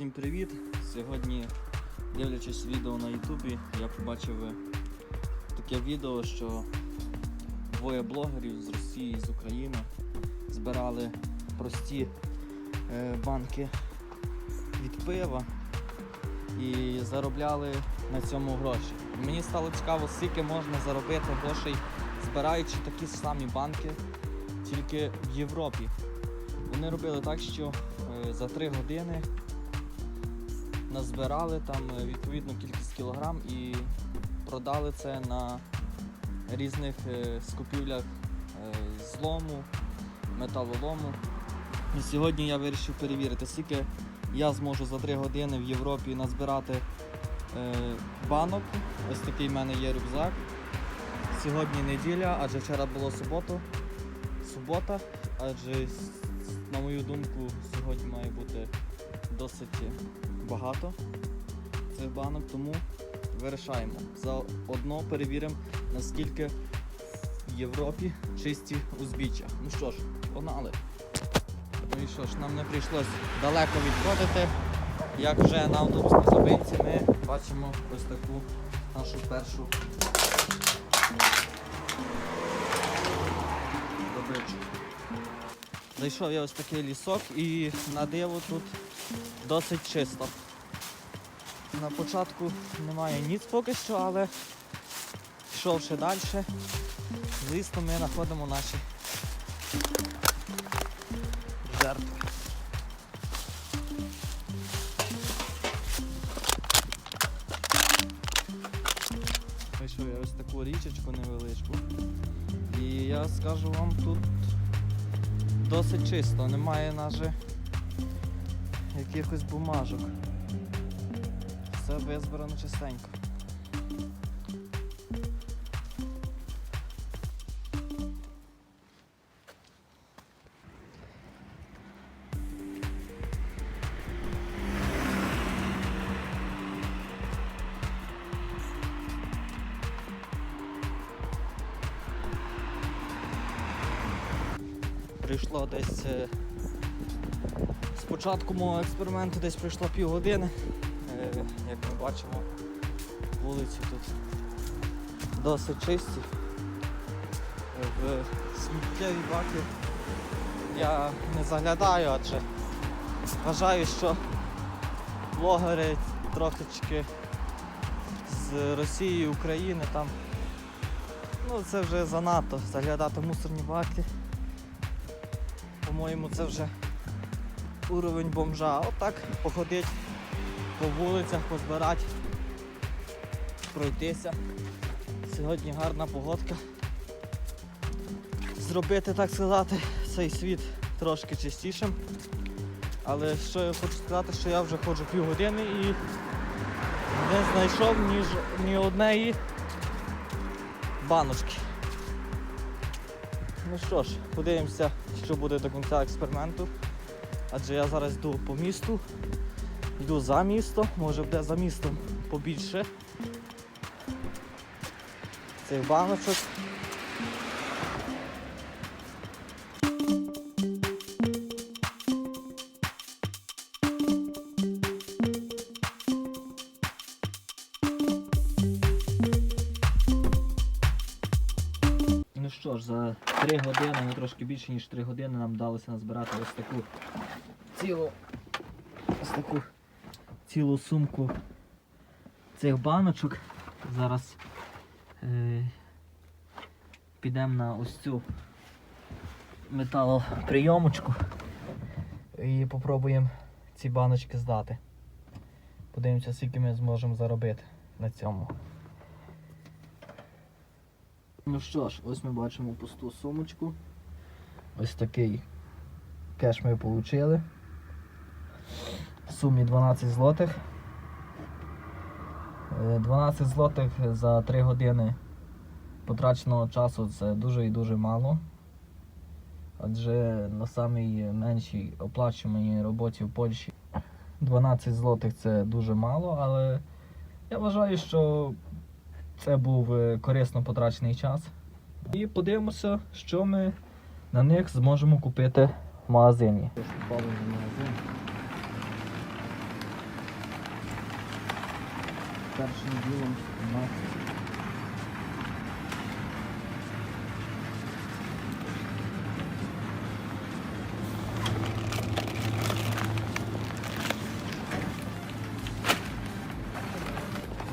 Всім привіт! Сьогодні, дивлячись відео на Ютубі, я побачив е, таке відео, що двоє блогерів з Росії і з України збирали прості е, банки від пива і заробляли на цьому гроші. Мені стало цікаво, скільки можна заробити грошей, збираючи такі самі банки, тільки в Європі. Вони робили так, що е, за 3 години назбирали там е, відповідну кількість кілограм і продали це на різних е, скупівлях е, злому, металолому. І сьогодні я вирішив перевірити, скільки я зможу за 3 години в Європі назбирати банок. Ось такий в мене є рюкзак. Сьогодні неділя, адже вчора було суботу. Субота, адже на мою думку, сьогодні має бути досить багато цих банок, тому вирішаємо. Заодно перевіримо, наскільки в Європі чисті узбіччя. Ну що ж, погнали. Ну і що ж, нам не прийшлось далеко відходити. Як вже на автобусній зупинці ми бачимо ось таку нашу першу добичу. Зайшов я ось такий лісок і на диво тут досить чисто. На початку немає ніц поки що, але йшовши далі, звісно, ми знаходимо наші жертви. Вийшов я ось таку річечку невеличку. І я скажу вам тут досить чисто, немає навіть якихось бумажок. Все визбирано чистенько. Прийшло десь е, з початку мого експерименту десь пройшло півгодини. Як ми бачимо, вулиці тут досить чисті. В сміттєві баки я не заглядаю, адже вважаю, що блогери трошечки з Росії України там ну це вже занадто заглядати мусорні баки. По-моєму, це вже уровень бомжа. Отак походить по вулицях, позбирати, пройтися. Сьогодні гарна погодка. Зробити, так сказати, цей світ трошки чистішим. Але що я хочу сказати, що я вже ходжу півгодини і не знайшов ні, ж- ні однієї баночки. Ну що ж, подивимося, що буде до кінця експерименту. Адже я зараз йду по місту, йду за місто, може буде за містом побільше цих баночок. Ну що ж, за 3 години, ну трошки більше ніж 3 години нам вдалося назбирати ось таку цілу ось таку цілу сумку цих баночок. Зараз е, підемо на ось цю металоприйомочку і попробуємо ці баночки здати. Подивимося, скільки ми зможемо заробити на цьому. Ну що ж, ось ми бачимо пусту сумочку. Ось такий кеш ми отримали. Сумі 12 злотих. Е, 12 злотих за 3 години потраченого часу це дуже і дуже мало. Адже на самій меншій оплачуваній роботі в Польщі 12 злотих це дуже мало, але я вважаю, що це був е, корисно потрачений час. І подивимося, що ми на них зможемо купити в магазині. першим ділом на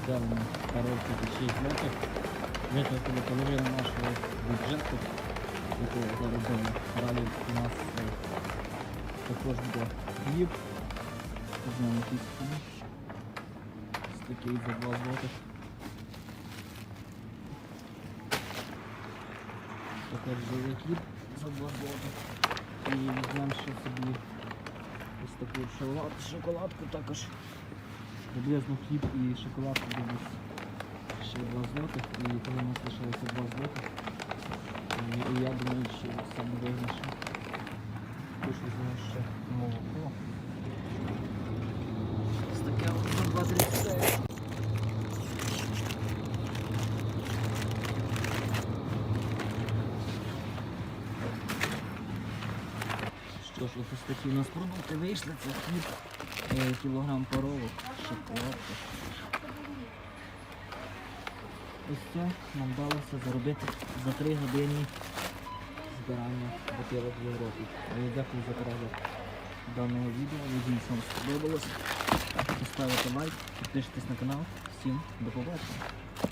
Взяли ми коробку за 6 злотих, витратили половину нашого бюджету, який заробили. Далі у нас е, також буде хліб. Візьмемо якийсь хліб. Ось такий за 2 злотих. Також живий хліб за 2 злотих. І візьмемо ще собі ось таку шоколад, шоколадку також. Приблизно хліб і шоколадку дивлюсь ще 2 злотих. І коли нас лишилося 2 злотих, і, я думаю, що саме вигніше. Також візьмемо ще молоко. Ось таке от за 2,39. Що ж, ось такі у нас продукти вийшли, це хліб, е, кілограм коровок, шоколадка. Ось це нам вдалося заробити за 3 години збирання бутилок в Європі. Е, Дякую за перегляд даного відео. Надіюсь, вам сподобалось. Поставите лайк, підпишитесь на канал. Всім до побачення.